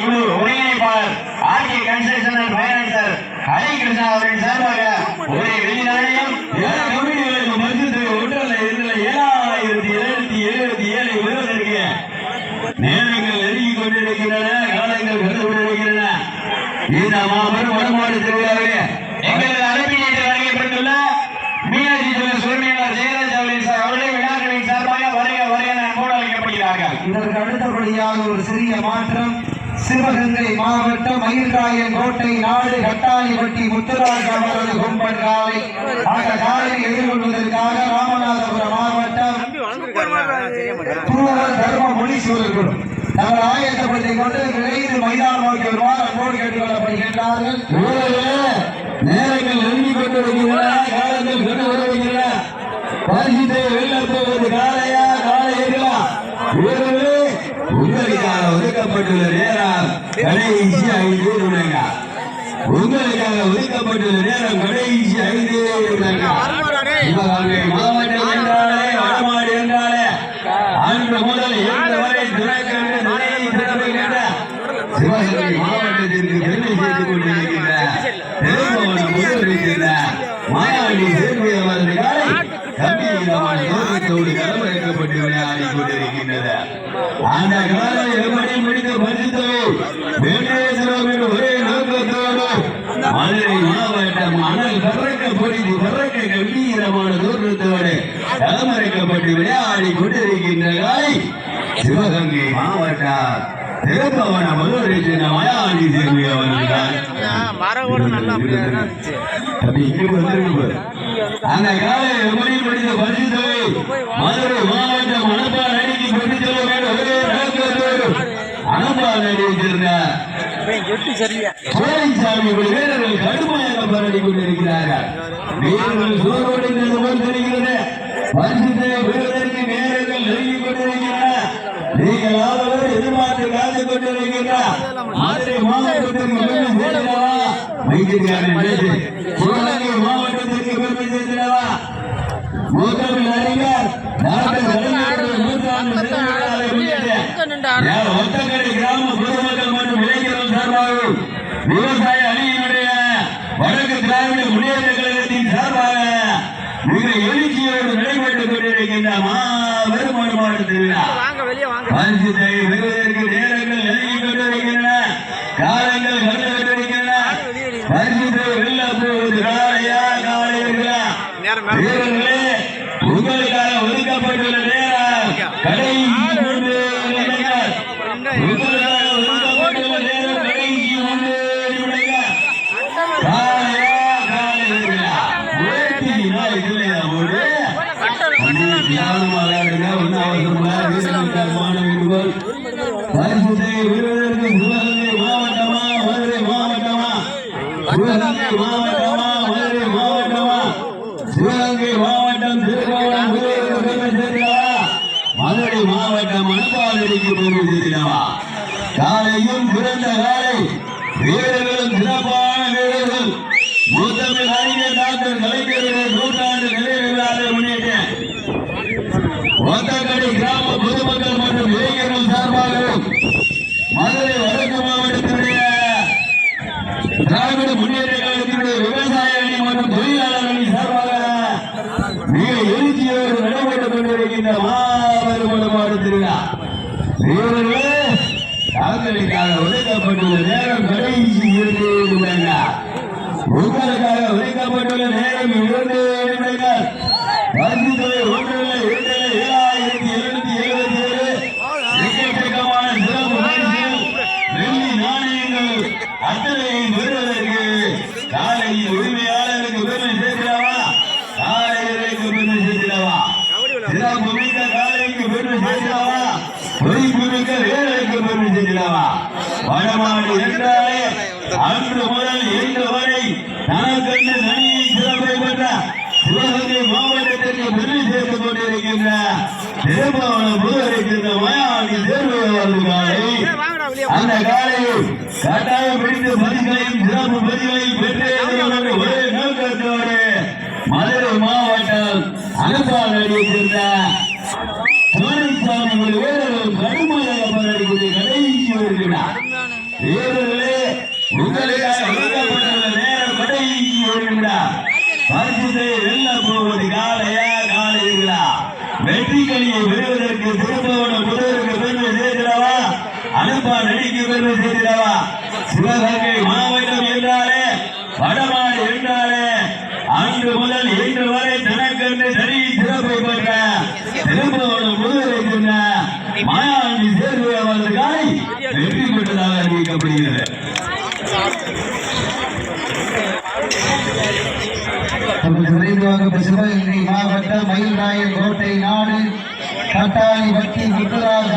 குழு ஒருங்கிணைப்பாளர் R K construction financier Harikrishna அவர்களின் சார்பாக ஒரு வெள்ளி நாணயம் ஏழை கமிட்டிகளுக்கு மருத்துவ ஒன்றல்ல ஏழாயிரத்தி எழுநூத்தி எழுபத்தி நேரங்கள் கொண்டிருக்கின்றன காலங்கள் கொண்டிருக்கின்றன. இந்த மாபெரும் வடமாடு திருவிழாவிலே எங்களது மீனாட்சி ஜெயராஜ் அவர்களின் அவர்களே விழாக்களின் சார்பாக வருக வருக என அன்போடு அழைக்கப்படுகிறார்கள். இதற்கு அடுத்தபடியாக ஒரு சிறிய மாற்றம். சிவகங்கை மாவட்டம் மயில்ராயன் கோட்டை நாடு கட்டாயப்பட்டி முத்துராஜ் அவரது கும்பன் காலை. அந்த காலை எதிர்கொள்வதற்காக ராமநாதபுரம் மாவட்டம் தூவல் தர்ம முனீஸ்வரர் தங்கள் ஆயத்தப்படுத்திக் கொண்டு விரைந்து மைதானம் நோக்கி வருவார் அன்போடு கேட்டுக்கொள்ளப்படுகின்றார்கள். ஊரிலே நேரங்கள் நெருங்கிக் வருகின்றன காலங்கள் கொண்டு வருகின்றன பரிசுத்தை வெல்ல காலையா காலையா வீரர்களே உங்களுக்காக ஒதுக்கப்பட்டுள்ள நேரம் கடைசி ஐந்து நிமிடங்கள் உங்களுக்காக ஒதுக்கப்பட்டுள்ள நேரம் கடைசி ஐந்து நிமிடங்கள் மாவட்டம் என்றாலே வடமாடு என்றாலே அன்று முதல் இன்று வரை துணைக்கண்டு சிவகங்கை மாவட்டத்திற்கு பெருமை செய்து கொண்டிருக்கின்ற திருமணம் முதலிருக்கின்ற மாயாண்டி சேர்வை அவரது காலை கம்பீரமான நோக்கத்தோடு களமிறக்கப்பட்டு விளையாடி கொண்டிருக்கின்றது அந்த காலை எப்படி முடித்து பரிசுத்தவை வெங்கடேஸ்வரம் ஒரே நோக்கத்தோடு மதுரை மாவட்டம் அனல் பறக்க பொழிந்து பறக்க கம்பீரமான தோற்றத்தோடு களமிறக்கப்பட்டு விளையாடி கொண்டிருக்கின்ற காலை சிவகங்கை மாவட்டம் திருப்பவன மதுரை சின்ன மயாண்டி சேர்வை அவர்கள் மரம் நல்லா அப்படியே இருந்துச்சு தம்பி, அந்த காலை எப்படி படித்த பரிசுத்தவை மதுரை மாவட்டம் அடிக்கு கொண்டு செல்ல வேண்டும் ஒரே நோக்கத்தோடு சரியா? கோயில்சாமி வீரர்கள் கடுமையாக போராடி கொண்டிருக்கிறார்கள் வீரர்கள் சோர்வோடு நின்று போல் தெரிகிறது. பரிசுத்தை பெறுவதற்கு நேரங்கள் நெருங்கிக் கொண்டிருக்கின்றன. நீங்கள் ஆதரவு எதிர்பார்த்து காத்துக் கொண்டிருக்கிறார் மதுரை மாவட்டத்திற்கு பெருமை சேர்க்கிறவா? வைத்திருக்காரன் பேசு சிவகங்கை மாவட்டத்திற்கு பெருமை சேர்க்கிறவா? முதல் அறிஞர் டாக்டர் கலைஞர்கள் நூற்றாண்டு நிறைவு விழாவை முன்னிட்டு யார் ஒத்தக்கடை கிராம பொதுமக்கள் மற்றும் இளைஞர்கள் சார்பாகவும் விவசாய அணியினுடைய வடக்கு திராவிட முன்னேற்ற கழகத்தின் சார்பாக மிக எழுச்சியோடு நடைபெற்றுக் கொண்டிருக்கின்ற மாபெரும் மாடு திருவிழா பரிசுத்தை பெறுவதற்கு நேரங்கள் நெருங்கிக் கொண்டிருக்கின்றன. காலங்கள் கடந்து கொண்டிருக்கின்றன பரிசுத்தை வெல்ல போவது காலையா காலையா நேரம் மேல வீரர்களே உங்களுக்காக ஒதுக்கப்பட்டுள்ள நேரம் கடைசி மூன்று நிமிடங்கள். உங்களுக்காக ஒதுக்கப்பட்டுள்ள நேரம் கடைசி மூன்று நிமிடங்கள். காலையா, காலையா. முயற்சி நாள் இல்லையா போடு? அன்னைக்கு யாருமாக இருங்க, ஒன்றும் அவசரம் இல்லை. வீரர்களுக்காக மாணவர்கள் பரிசுத்தை பெறுவதற்கு சிவகங்கை மாவட்டமா மதுரை மாவட்டமா மாவட்டமா மதுரை மாவட்டமா சிவகங்கை மாவட்டம் திருக்கோணம் மதுரை மாவட்டம் பெருமை சேர்க்கிறவா காலையும் பிறந்த காலை வீரர்களும் சிறப்பான வீரர்கள் முத்தமிழ் அறிஞர் டாக்டர் நூற்றாண்டு ஒத்தக்கடை கிராம பொதுமக்கள் மற்றும் இளைஞர்கள் சார்பாக மதுரை வடக்கு மாவட்டத்தினுடைய திராவிட முன்னேற்ற கழகத்தினுடைய விவசாய அணி மற்றும் தொழிலாளர் அணி சார்பாக மிக எழுச்சியோடு நடைபெற்றுக் கொண்டிருக்கின்ற மாபெரும் வடமாடு திருவிழா. வீரர்களே தாங்களுக்காக ஒதுக்கப்பட்டுள்ள நேரம் கடைசி இரண்டு உங்களுக்காக ஒதுக்கப்பட்டுள்ள நேரம் இரண்டு நிமிடங்கள் பரிசுத்தொகை ஒன்றில் இரண்டில் ஏழாயிரத்தி எழுநூத்தி எழுபத்தி ஏழு எக்கச்சக்கமான சிறப்பு பரிசுகள் வெள்ளி நாணயங்கள் அத்தனையும் பெறுவதற்கு காலையில் உரிமையாளருக்கு பெருமை சேர்க்கிறவா காலையிற்கு பெருமை சேர்க்கிறவா மிக்க காலைக்கு பெருமை சேர்க்கிறவா பொய்ப்பு மிக்க வேலைக்கு பெருமை சேர்க்கிறவா வடமாடு என்றாலே அன்று முதல் இன்று வரை தனக்கென்று தனியை சிறப்பை பெற்ற சிவகங்கை மாவட்டத்திற்கு பெருமை சேர்த்துக் கொண்டிருக்கின்ற திருமாவளம் புதுவரைக்கின்ற மயாடி சேர்வை அவர்கள் காலை வாங்கடா வெளியே. அந்த காலையில் கட்டாயம் பிடித்து பரிசுகளையும் சிறப்பு பரிசுகளையும் பெற்றே தருவதற்கு ஒரே நோக்கத்தோடு மதுரை மாவட்டம் அனுப்பால் அடியிருந்த துணைசாமி ஒரு உங்களுக்காக ஒதுக்கப்பட்டுள்ள நேரம் கடைசி ஒரு பரிசுத்தை வெல்ல போவது காலையா காலைகளா வெற்றி களியை பெறுவதற்கு திருப்பவன முதலுக்கு பெருமை சேர்க்கிறவா அனுப்பா நடிக்கு பெருமை சேர்க்கிறவா சிவகங்கை மாவட்டம் என்றாலே வடமாடு என்றாலே அன்று முதல் இன்று வரை தனக்கென்று தனி சிறப்பை பெற்ற திருப்பவன மாயாண்டி சேர்வு அவரது காலை வெற்றி பெற்றதாக அறிவிக்கப்படுகிறது விரைவாக சிவகங்கை மாவட்டம் மயில்ராயன் கோட்டை நாடு கட்டாளி வட்டி முத்துராஜ்